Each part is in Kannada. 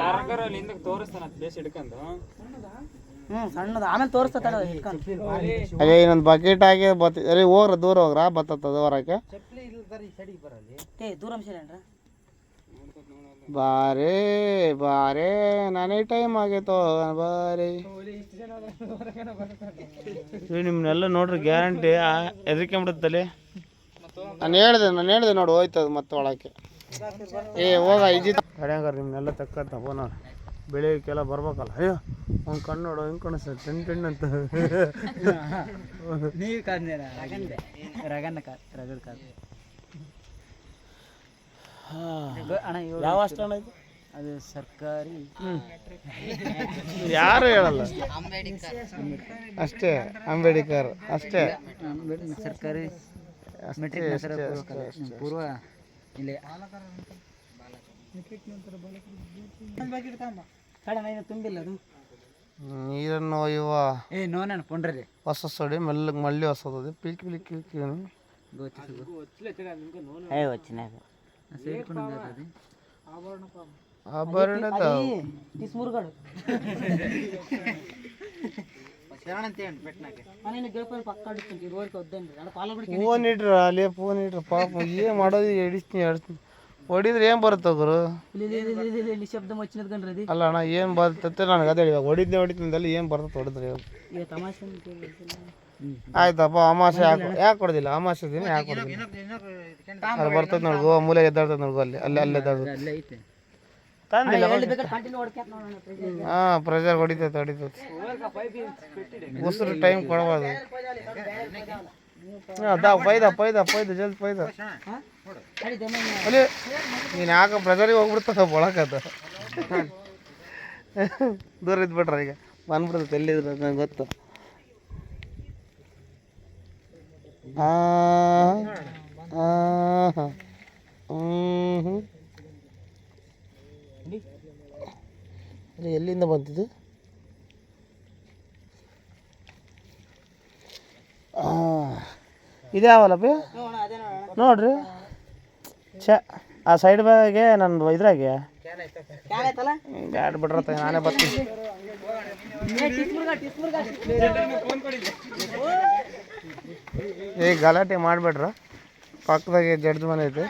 ಸರ್ಕಾರ ಅಲ್ಲಿ ಹಿಂದಕ್ಕೆ ತೋರಿಸ್ತಾನ ಪ್ಲೇಸ್ ಹಿಡ್ಕೊಂಡು. ಹ್ಞೂ ಸಣ್ಣದು. ಆಮೇಲೆ ತೋರಿಸ್ತಾ ತಡ ಇಟ್ಕೊಂಡು ಅದೇ ಇನ್ನೊಂದು ಬಕೆಟ್ ಹಾಕಿ ಬತ್ತ ಅರೇ ಹೋಗ್ರ ದೂರ ಹೋಗ್ರ ಬತ್ತದ ಹೊರಕ್ಕೆ. ಏ ದೂರ ಬಾರೇ ಬಾರೇ ನಾನೇ ಟೈಮ್ ಆಗೈತೋ ಬಾರಿ. ನಿಮ್ಮನ್ನೆಲ್ಲ ನೋಡ್ರಿ ಗ್ಯಾರಂಟಿ ಹೆದರ್ಕೊಂಬಿಡುತ್ತಲ್ಲಿ ನಾನು ಹೇಳಿದೆ ನಾನು ಹೇಳ್ದೆ ನೋಡು ಹೋಯ್ತದ ಮತ್ತೆ ಒಳಕ್ಕೆ. ಏ ಹೋಗ ಇಜಿ ಕಡೆಯಂಗಾರ ನಿಮ್ಮನ್ನೆಲ್ಲ ತಕ್ಕಂತ ಫೋನ್ ಬೆಳಿಗ್ಗೆಲ್ಲ ಬರ್ಬೇಕಲ್ಲ. ಅಯ್ಯೋ ಅವ್ನು ಕಣ್ಣು ನೋಡು ಹಿಂಗೆ ಸರ್ ಟೆನ್ ಟೆನ್ ಅಂತ. ನೀವು ಕಾದ್ನೇರ ರಗಂದೆ. ರಗನ್ನ ಕಾದ್ ರಗಡ್ ಕಾದ್ ಅಣ್ಣ ಇವ್ರು ಯಾವ ಅಷ್ಟಣ ಇದು? ಅದು ಸರ್ಕಾರಿ. ಯಾರು ಹೇಳಲ್ಲ? ಅಷ್ಟೇ ಅಂಬೇಡ್ಕರ್ ಅಷ್ಟೇ. ಅಂಬೇಡ್ಕರ್ ಸರ್ಕಾರಿ ಪೂರ್ವ ತುಂಬಿಲ್ಲ ಅದು ನೀರನ್ನು ಒಯ್ಯುವ ಏ ನೋನ ಪೊಂಡ್ರಿ ಹೊಸ ಸೊಡಿ ಮಳ್ಳಿ ಹೊಸದದು ಪಿಲ್ಕಿ ಪಿಲ್ಕಿ ಪಿಲ್ಕಿ ಏ ಆಭರಣ ಫೋನ್ ಇಡ್ರ ಅಲ್ಲೇ ಫೋನ್ ಇಟ್ರ ಪಾಪ ಏನ್ ಮಾಡೋದು ಎಡಿಸ್ತೀನಿ ಎಡಿಸ್ತೀನಿ ಹೊಡಿದ್ರೆ ಏನ್ ಬರುತ್ತೆ ಗುರು ನಿಶಬ್ದ ಅಲ್ಲ ಅಣ್ಣ ಏನ್ ಬರ್ತತ್ತೆ ನನಗೆ ಅದೇ ಹೇಳಿ ಹೊಡಿದ್ನೆ ಹೊಡಿತಿಂದಲ್ಲಿ ಏನ್ ಬರ್ತದೆ ಹೊಡಿದ್ರೆ ಆಯ್ತಪ್ಪ ಅಮಾಸೆ ಯಾಕೆ ಯಾಕೆ ಕೊಡೋದಿಲ್ಲ ಅಮಾಸೆ ದಿನ ಯಾಕೆ ಕೊಡೋದಿಲ್ಲ ಬರ್ತದೆ ನೋಡ್ಗೋ ಮೂಲೆ ಎದ್ದಾಡ್ತದೆ ನೋಡ್ಗು ಅಲ್ಲಿ ಅಲ್ಲಿ ಅಲ್ಲಿ ಎದ್ದಾಡ್ತದೆ ತಂದಿಲ್ಲ ಹಾಂ ಪ್ರೆಷರ್ ಹೊಡಿತೈತೆ ಹೊಡಿತೈತೆ. ಉಸಿರು ಟೈಮ್ ಕೊಡಬಾರ್ದು. ಅದ ಪೈದ ಪೈದ ಪೈದ ಜಲ್ದಿ ಪೈದ. ಅಲ್ಲಿ ನೀನು ಯಾಕೆ ಪ್ರೆಷರಿಗೆ ಹೋಗ್ಬಿಡ್ತದ ಒಳಕದ ದೂರ ಇದ್ಬಿಟ್ರ ಈಗ. ಬಂದ್ಬಿಡ್ತದೆ ಎಲ್ಲಿದ್ರೆ ನಂಗೆ ಗೊತ್ತು. ಹಾಂ ಆ ಹ್ಞೂ ಅರೆ ಎಲ್ಲಿಂದ ಬಂತಿದ್ದು ಅದೇ ನೋಡೋಣ ನೋಡ್ರಿ. ಛ, ಆ ಸೈಡ್ ಬ್ಯಾಗೆ ನನ್ನ ಇದ್ರಾಗೆ. ಬ್ಯಾಡ್ ಬಿಡ್ರತ್ತ ನಾನೇ ಬರ್ತೀನಿ. ಏ, ಗಲಾಟೆ ಮಾಡಬೇಡ್ರ. ಪಕ್ಕದಾಗೆ ಜಡ್ಜ್ ಮನೆ ಐತೆ.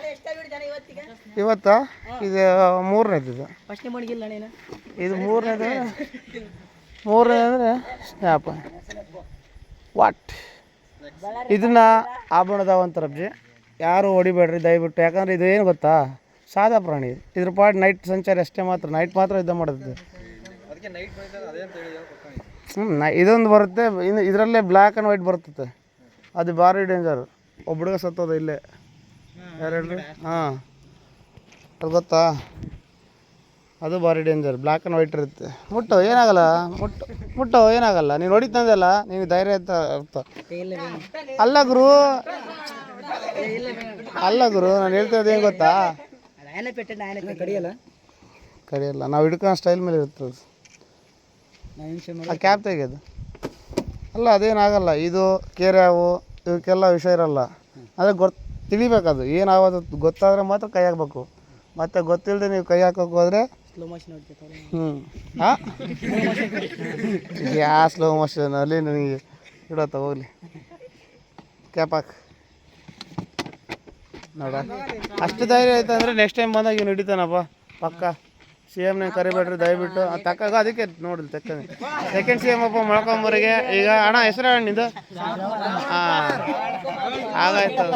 ಇವತ್ತ? ಇದು ಮೂರನೇದು ಇದು ಫಸ್ಟ್ನೇ ಮಣಿಗಿಲ್ಲ ನೀನು? ಇದು ಮೂರನೇದು ಮೂರನೇ ಅಂದರೆ ಸ್ನ್ಯಾಪ್. ವಾಟ್ ಇದನ್ನ ಆಭರಣದ ಅಂತಾರೆ ಅಬ್ಜಿ ಯಾರು ಹೊಡಿಬೇಡ್ರಿ ದಯವಿಟ್ಟು. ಯಾಕಂದ್ರೆ ಇದು ಏನು ಗೊತ್ತಾ? ಸಾದಾ ಪ್ರಾಣಿ. ಇದು. ಇದ್ರ ಪಾಡ್ ನೈಟ್ ಸಂಚಾರಿ ಅಷ್ಟೇ ಮಾತ್ರ. ನೈಟ್ ಮಾತ್ರ ಯುದ್ಧ ಮಾಡುತ್ತೆ ಹ್ಞೂ ನೈ ಇದೊಂದು ಬರುತ್ತೆ. ಇನ್ನು ಇದರಲ್ಲೇ ಬ್ಲ್ಯಾಕ್ ಆ್ಯಂಡ್ ವೈಟ್ ಬರ್ತದೆ ಅದು ಭಾರಿ ಡೇಂಜರ್ ಒಬ್ಬ ಹುಡುಗ ಸತ್ತೋದ ಇಲ್ಲೇ. ಯಾರು ಹೇಳ್ರಿ? ಹಾಂ. ಅದು ಗೊತ್ತಾ? ಅದು ಭಾರಿ ಡೇಂಜರ್ ಬ್ಲ್ಯಾಕ್ ಆ್ಯಂಡ್ ವೈಟ್ ಇರುತ್ತೆ. ಮುಟ್ಟು, ಏನಾಗಲ್ಲ? ಮುಟ್ಟು ಮುಟ್ಟು, ಏನಾಗಲ್ಲ? ನೀನು ಹೊಡಿತಂದಲ್ಲ, ನೀನು ಧೈರ್ಯ ಅಂತ ಅರ್ಥ ಅಲ್ಲ ಗುರು. ಅಲ್ಲ ಗುರು, ನಾನು ಹೇಳ್ತಿರೋದು ಏನು ಗೊತ್ತಾ? ಕಡಿಯಲ್ಲ ನಾವು ಹಿಡ್ಕೊಂಡು ಸ್ಟೈಲ್ ಮೇಲೆ ಇರುತ್ತೆ ಆ ಕ್ಯಾಬ್ ತೆಗೆಯೋದು ಅಲ್ಲ, ಅದೇನಾಗಲ್ಲ? ಇದು, ಕೇರ್ಯಾವು, ಇವಕ್ಕೆಲ್ಲ ವಿಷಯ ಇರಲ್ಲ. ಆದರೆ ಗೊತ್ತು ತಿಳಿಬೇಕದು. ಏನಾಗೋದು ಗೊತ್ತಾದರೆ ಮಾತ್ರ ಕೈ ಹಾಕ್ಬೇಕು. ಮತ್ತೆ ಗೊತ್ತಿಲ್ಲದೆ ನೀವು ಕೈ ಹಾಕೋಕೆ ಹೋದ್ರೆ? ಹ್ಞೂ ಹಾಂ? ಯಾ ಸ್ಲೋ ಮೋಷನ್ ಅಲ್ಲಿ ನನಗೆ ಇಡತ್ತ ಹೋಗ್ಲಿ. ಕ್ಯಾಪ್ ಹಾಕ್. ನೋಡ. ಅಷ್ಟು ಧೈರ್ಯ ಆಯ್ತು ಅಂದರೆ ನೆಕ್ಸ್ಟ್ ಟೈಮ್ ಬಂದಾಗ ಇವ್ನು ಹಿಡಿತಾನಪ್ಪ. ಪಕ್ಕ ಸಿ ಎಮ್ನ ಕರಿಬೇಡ್ರಿ ದಯವಿಟ್ಟು. ತಕ್ಕಾಗ ಅದಕ್ಕೆ ನೋಡಿಲ್ಲ ತಕ್ಕನೆ. ಸೆಕೆಂಡ್ ಸಿ ಎಂ ಅಪ್ಪ ಮೊಳ್ಕೊಂಬರಿಗೆ. ಈಗ ಅಣ್ಣ ಹೆಸರು ನಿಂದು? ಹಾಂ. ಆಗಾಯ್ತು